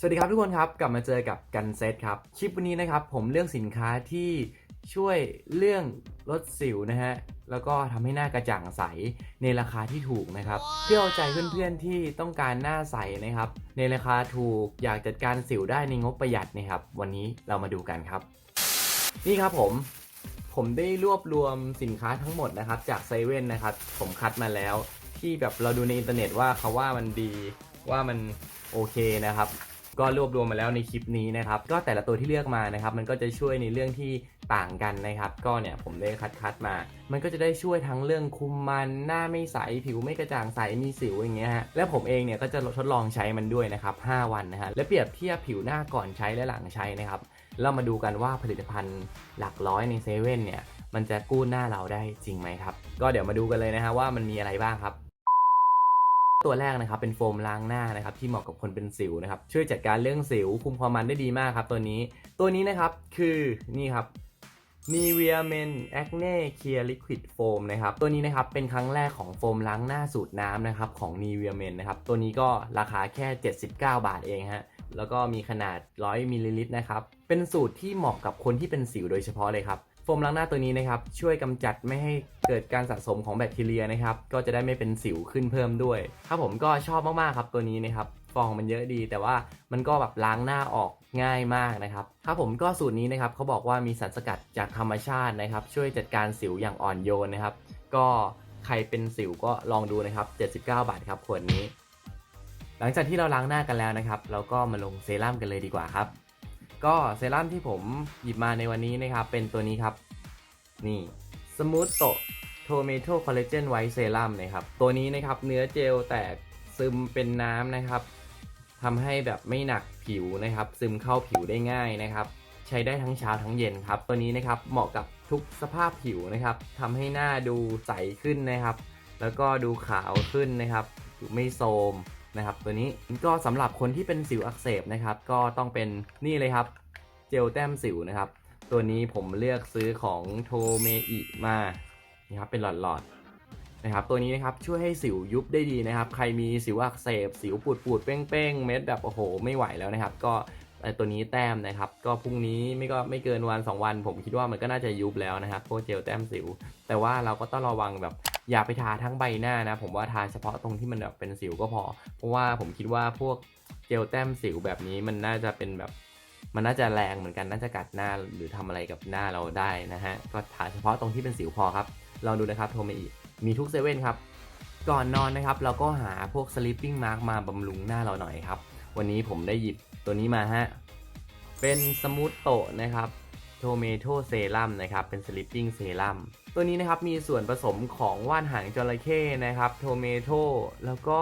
สวัสดีครับทุกคนครับกลับมาเจอกับกันเซตครับคลิปวันนี้นะครับผมเลือกสินค้าที่ช่วยเรื่องลดสิวนะฮะแล้วก็ทำให้หน้ากระจ่างใสในราคาที่ถูกนะครับเพื่อเอาใจเพื่อนๆที่ต้องการหน้าใสนะครับ ในราคาถูกอยากจัดการสิวได้ในงบประหยัดนะครับ วันนี้เรามาดูกันครับ นี่ครับผมผมได้รวบรวมสินค้าทั้งหมดนะครับจากเซเว่นนะครับผมคัดมาแล้วที่แบบเราดูในอินเทอร์เน็ตว่าเขาว่ามันดีว่ามันโอเคนะครับ ก็รวบรวมมาแล้วในคลิปนี้นะครับ ก็แต่ละตัวที่เลือกมานะครับ มันก็จะช่วยในเรื่องที่ต่างกันนะครับ ก็เนี่ยผมได้คัดคัดมา มันก็จะได้ช่วยทั้งเรื่องคุมมันหน้าไม่ใสผิวไม่กระจ่างใสมีสิวอย่างเงี้ยฮะและผมเองเนี่ยก็จะทดลองใช้มันด้วยนะครับ 5 วันนะฮะและเปรียบเทียบผิวหน้าก่อนใช้และหลังใช้นะครับเรามาดูกันว่าผลิตภัณฑ์หลักร้อยในเซเว่นเนี่ยมันจะกู้หน้าเราได้จริงไหมครับ ก็เดี๋ยวมาดูกันเลยนะฮะว่ามันมีอะไรบ้างครับ ตัวแรกนะครับเป็นโฟมล้างหน้านะครับที่เหมาะกับคนเป็นสิวนะครับช่วยจัดการเรื่องสิวคุมความมันได้ดีมากครับตัวนี้ ตัวนี้นะครับคือนี่ครับ Nivea Men Acne Clear Liquid Foam นะครับ ตัวนี้นะครับเป็นครั้งแรกของโฟมล้างหน้าสูตรน้ำนะครับของ Nivea Men นะครับ ตัวนี้ก็ราคาแค่ 79 บาทเองฮะ แล้วก็มีขนาด 100มิลลิลิตรนะครับ เป็นสูตรที่เหมาะกับคนที่เป็นสิวโดยเฉพาะเลยครับ โฟมล้างหน้าตัวนี้นะครับ ช่วยกำจัดไม่ให้เกิดการสะสมของแบคทีเรียนะครับ ก็จะได้ไม่เป็นสิวขึ้นเพิ่มด้วย ครับผมก็ชอบมากๆครับตัวนี้นะครับ ฟองมันเยอะดี แต่ว่ามันก็แบบล้างหน้าออกง่ายมากนะครับครับผมก็สูตรนี้นะครับเขาบอกว่ามีสารสกัดจากธรรมชาตินะครับ ช่วยจัดการสิวอย่างอ่อนโยนนะครับ ก็ใครเป็นสิวก็ลองดูนะครับ 79 บาทครับขวดนี้ หลังจากที่เราล้างหน้ากันแล้วนะครับ เราก็มาลงเซรั่มกันเลยดีกว่าครับ ก็เซรั่มที่ผมหยิบมาในวันนี้นะครับ เป็นตัวนี้ครับ นี่สมูทโตโทเมโตคอลลาเจนไวท์เซรั่มนะครับ ตัวนี้นะครับเนื้อเจลแตก ซึมเป็นน้ำนะครับทำให้แบบไม่หนักผิวนะครับ ซึมเข้าผิวได้ง่ายนะครับ ใช้ได้ทั้งเช้าทั้งเย็นครับ ตัวนี้นะครับเหมาะกับทุกสภาพผิวนะครับทำให้หน้าดูใสขึ้นนะครับ แล้วก็ดูขาวขึ้นนะครับไม่โทรมนะครับ ตัวนี้ก็สำหรับคนที่เป็นสิวอักเสบนะครับ ก็ต้องเป็นนี่เลยครับเจลแต้มสิวนะครับ ตัวนี้ผมเลือกซื้อของโทเมอิมานี่ครับเป็นหลอดๆ นะครับตัวนี้นะครับช่วยให้สิวยุบได้ดีนะครับ ใครมีสิวอักเสบสิวปูดปูดๆเป้งๆ เม็ดแบบโอ้โห ไม่ไหวแล้วนะครับ ก็ตัวนี้แต้มนะครับ ก็พรุ่งนี้ไม่ก็ไม่เกินวัน 2 วัน ผมคิดว่ามันก็น่าจะยุบแล้วนะครับพวกเจลแต้มสิว แต่ว่าเราก็ต้องระวังแบบอย่าไปทาทั้งใบหน้านะ ผมว่าทาเฉพาะตรงที่มันแบบเป็นสิวก็พอ เพราะว่าผมคิดว่าพวกเจลแต้มสิวแบบนี้มันน่าจะเป็นแบบมันน่าจะแรงเหมือนกันน่าจะกัดหน้าหรือทำอะไรกับหน้าเราได้นะฮะก็ทาเฉพาะตรงที่เป็นสิวพอครับลองดูนะครับโทเมาอีก มีทุกเซเว่นครับ ก่อนนอนนะครับเราก็หาพวก sleeping mask มาบำรุงหน้าเราหน่อยครับ วันนี้ผมได้หยิบตัวนี้มาฮะ เป็นสมูทโตนะครับโทเมโตเซรั่มนะครับ เป็น sleeping serum ตัวนี้นะครับมีส่วนผสมของว่านหางจระเข้นะครับโทเมโตแล้วก็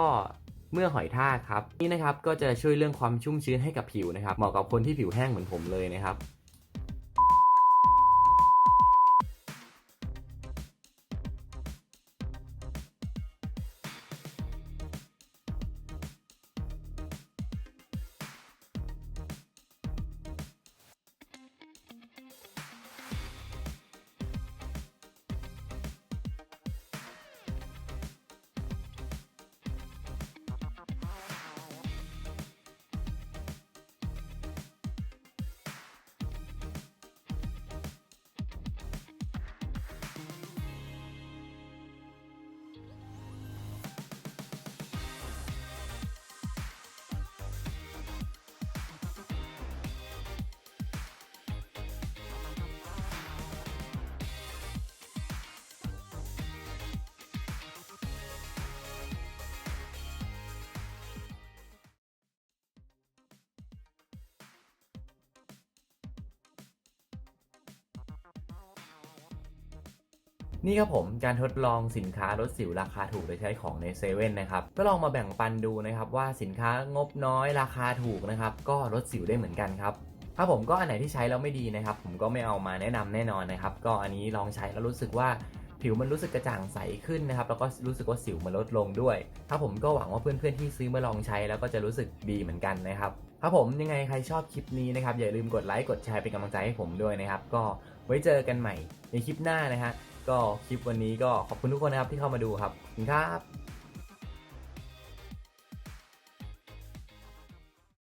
เมื่อหอยทากครับ นี่นะครับก็จะช่วยเรื่องความชุ่มชื้นให้กับผิวนะครับ เหมาะกับคนที่ผิวแห้งเหมือนผมเลยนะครับ นี่ครับผมการทดลองสินค้าลดสิวราคาถูกโดยใช้ของในเซเว่นนะครับก็ลองมาแบ่งปันดูนะครับว่าสินค้างบน้อยราคาถูกนะครับก็ลดสิวได้เหมือนกันครับถ้าผมก็อันไหนที่ใช้แล้วไม่ดีนะครับ ผมก็ไม่เอามาแนะนำแน่นอนนะครับ ก็อันนี้ลองใช้แล้วรู้สึกว่าผิวมันรู้สึกกระจ่างใสขึ้นนะครับแล้วก็รู้สึกว่าสิวมันลดลงด้วยถ้าผมก็หวังว่าเพื่อนๆที่ซื้อมาลองใช้แล้วก็จะรู้สึกดีเหมือนกันนะครับครับผมยังไงใครชอบคลิปนี้นะครับอย่าลืมกดไลค์กดแชร์เป็นกำลังใจให้ผมด้วยนะครับ ก็ไว้เจอกันใหม่ในคลิปหน้านะฮะ ก็คลิปวันนี้ก็ขอบคุณทุกคนนะครับที่เข้ามาดูครับขอบคุณครับ